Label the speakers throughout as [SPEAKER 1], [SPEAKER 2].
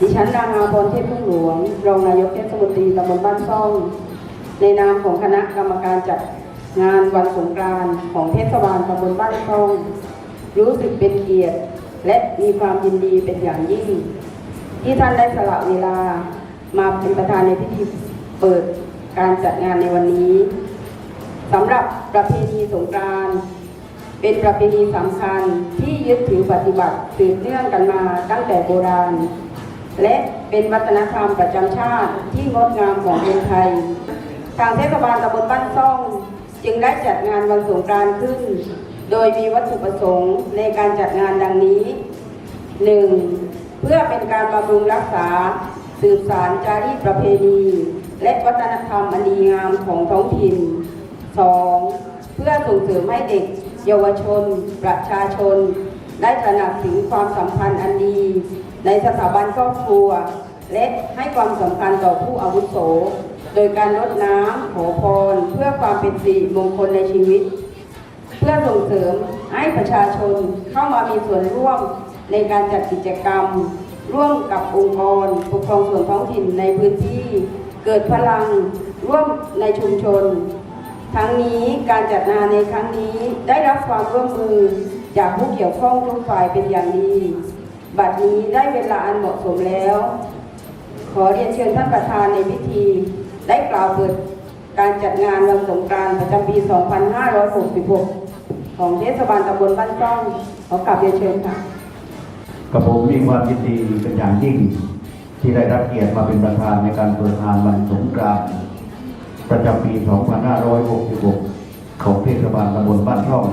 [SPEAKER 1] ดิฉันนางอาพรเทพทุ่งหลวง รองนายกเทศมนตรีตำบลบ้านซ่อง ในนามของคณะกรรมการจัดงานวันสงกรานต์ของเทศบาลตำบลบ้านซ่อง รู้สึกเป็นเกียรติ และมีความยินดีเป็นอย่างยิ่ง ที่ท่านได้สละเวลามาเป็นประธานในพิธีเปิดการจัดงานในวันนี้สำหรับประเพณีสงกรานต์เป็นประเพณีสำคัญที่ยึดถือปฏิบัติสืบเนื่องกันมาตั้งแต่โบราณ และเป็นวัฒนธรรมประจำชาติที่งดงามของคนไทย ทางเทศบาลตำบลบ้านซ่อง จึงได้จัดงานวันสงกรานต์ขึ้น โดยมีวัตถุประสงค์ในการจัดงานดังนี้หนึ่งเพื่อเป็นการบำรุงรักษา สืบสารจารีตประเพณี และวัฒนธรรมอันดีงามของท้องถิ่นสองเพื่อส่งเสริมให้เด็ก เยาวชน ประชาชน ได้ตระหนักถึงความสัมพันธ์อันดี ในสถาบันครอบครัว และให้ความสำคัญต่อผู้อาวุโส โดยการรดน้ำขอพรเพื่อความเป็นสิริมงคลในชีวิต เพื่อส่งเสริมให้ประชาชนเข้ามามีส่วนร่วมในการจัดกิจกรรม ร่วมกับองค์กรปกครองส่วนท้องถิ่นในพื้นที่ เกิดพลังร่วมในชุมชน ทั้งนี้การจัดงานในครั้งนี้ได้รับความร่วมมือ จากผู้เกี่ยวข้องทุกฝ่ายเป็นอย่างดี บัดนี้ได้เวลาอันเหมาะสมแล้ว ขอเรียนเชิญท่านประธานในพิธี ได้กล่าวเปิดการจัดงานวันสงกรานต์ประจำปี 2566 ของเทศบาลตำบลบ้านซ่อง ขอกราบเรียนเชิญค่ะ
[SPEAKER 2] กับผมมีความยินดีเป็นอย่างยิ่ง ที่ได้รับเกียรติมาเป็นประธานในการเปิดงานวันสงกรานต์ประจำปี 2566 ของเทศบาลตำบลบ้านช่อง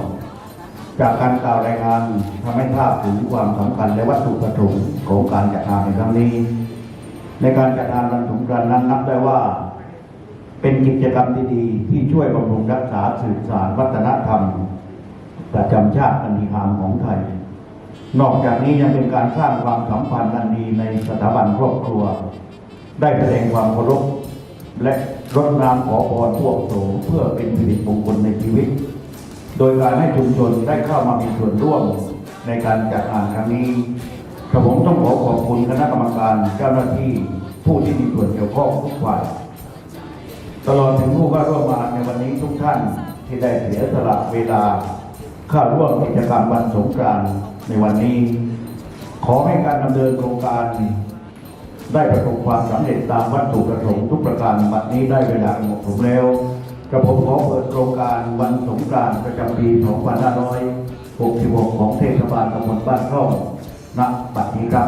[SPEAKER 2] จากการกล่าวรายงานทำให้ทราบถึงความสำคัญและวัตถุประสงค์ของการจัดงานในครั้งนี้ ในการจัดงานวันสงกรานต์นั้นนับได้ว่า เป็นกิจกรรมดีๆที่ช่วยบำรุงรักษาสืบสานวัฒนธรรม ประจำชาติอันดีงามของไทย นอกจากนี้ยังเป็นการสร้างความสัมพันธ์อันดีในสถาบันครอบครัว ได้แสดงความเคารพและรดน้ำขอพรพวกโสเพื่อเป็นสิริมงคลในชีวิต โดยการให้ชุมชนได้เข้ามามีส่วนร่วมในการจัดงานครั้งนี้กระผมต้องขอขอบคุณคณะกรรมการเจ้าหน้าที่ผู้ที่มีส่วนเกี่ยวข้องทุกฝ่าย ตลอดถึงผู้เข้าร่วมงานในวันนี้ทุกท่านที่ได้เสียสละเวลาเข้าร่วมกิจกรรมวันสงกรานต์ในวันนี้ ขอให้การดำเนินโครงการ ได้ประสบความสำเร็จตามวัตถุประสงค์ทุกประการบัดนี้ได้เวลาหมาะสมแล้ว กระผมขอเปิดโครงการวันสงกรานต์ประจำปี 2566 ของเทศบาลตำบลบ้านร่องณบัดนี้ครับ